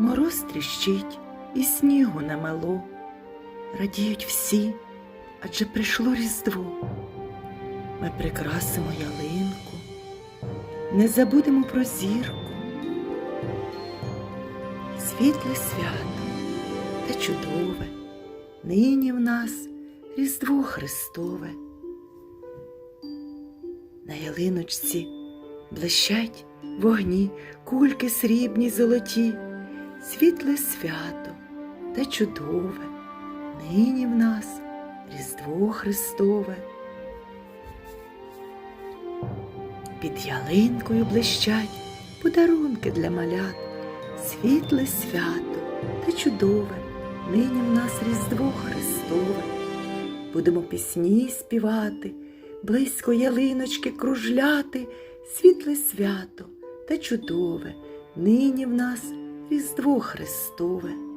Мороз тріщить і снігу намело. Радіють всі, адже прийшло Різдво. Ми прикрасимо ялинку, не забудемо про зірку. Світле свято та чудове, нині в нас Різдво Христове. На ялиночці блищать вогні, кульки срібні золоті, світле свято та чудове, нині в нас Різдво Христове. Під ялинкою блищать подарунки для малят, світле свято та чудове, нині в нас Різдво Христове. Будемо пісні співати, близько ялиночки кружляти, світле свято та чудове, нині в нас Різдво Христове.